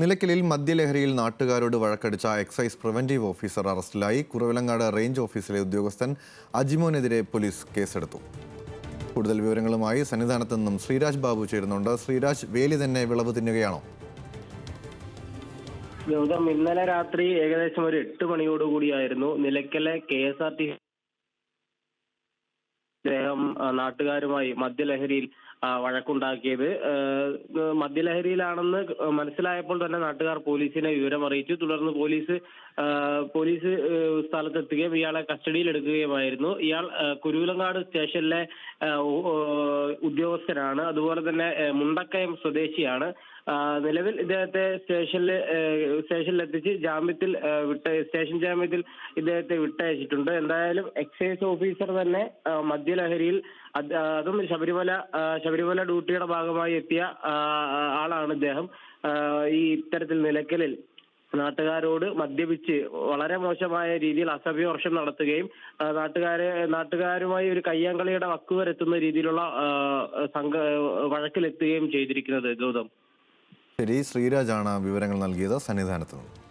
നിലയ്ക്കലിൽ മദ്യലഹരിയിൽ നാട്ടുകാരോട് വഴക്കടിച്ച എക്സൈസ് പ്രിവന്റീവ് ഓഫീസർ അറസ്റ്റിലായി. കുറവിലങ്ങാട് റേഞ്ച് ഓഫീസിലെ ഉദ്യോഗസ്ഥൻ അജിമോനെതിരെ പോലീസ് കേസെടുത്തു. കൂടുതൽ വിവരങ്ങളുമായി സന്നിധാനത്ത് നിന്നും ശ്രീരാജ് ബാബു ചേരുന്നുണ്ട്. ശ്രീരാജ് വേലി തന്നെ വിളവ് തിന്നുകയാണോ? ഗൗതം ഇന്നലെ രാത്രി ഏകദേശം ഒരു എട്ട് മണിയോടുകൂടിയായിരുന്നു നിലയ്ക്കലെ കെ എസ് ആർ ടി അദ്ദേഹം നാട്ടുകാരുമായി മദ്യലഹരിയിൽ വഴക്കുണ്ടാക്കിയത്. മദ്യലഹരിയിലാണെന്ന് മനസ്സിലായപ്പോൾ തന്നെ നാട്ടുകാർ പോലീസിനെ വിവരം അറിയിച്ചു തുടർന്ന് പോലീസ് പോലീസ് സ്ഥലത്തെത്തുകയും ഇയാളെ കസ്റ്റഡിയിൽ എടുക്കുകയുമായിരുന്നു ഇയാൾ കുരുവിലങ്ങാട് സ്റ്റേഷനിലെ ആ, ഉ- ഓ, ഉദ്യോഗസ്ഥനാണ് അതുപോലെ തന്നെ മുണ്ടക്കയം സ്വദേശിയാണ്. നിലവിൽ ഇദ്ദേഹത്തെ സ്റ്റേഷനിൽ സ്റ്റേഷനിൽ എത്തിച്ച് ജാമ്യത്തിൽ വിട്ട സ്റ്റേഷൻ ജാമ്യത്തിൽ ഇദ്ദേഹത്തെ വിട്ടയച്ചിട്ടുണ്ട്. എന്തായാലും എക്സൈസ് ഓഫീസർ തന്നെ മദ്യലഹരിയിൽ അതും ശബരിമല ശബരിമല ഡ്യൂട്ടിയുടെ ഭാഗമായി എത്തിയ ആളാണ് ഇദ്ദേഹം. ഈ ഇത്തരത്തിൽ നിലയ്ക്കലിൽ നാട്ടുകാരോട് മദ്യപിച്ച് വളരെ മോശമായ രീതിയിൽ അസഭ്യവർഷം നടത്തുകയും നാട്ടുകാരെ നാട്ടുകാരുമായി ഒരു കയ്യാങ്കളിയുടെ വക്കുവരെത്തുന്ന രീതിയിലുള്ള ആ, സംഘ വഴക്കിലെത്തുകയും ചെയ്തിരിക്കുന്നത് ഗൗതം. ശരി ശ്രീരാജാണ് വിവരങ്ങൾ നൽകിയത്. സന്നിധാനത്ത് നിന്ന്.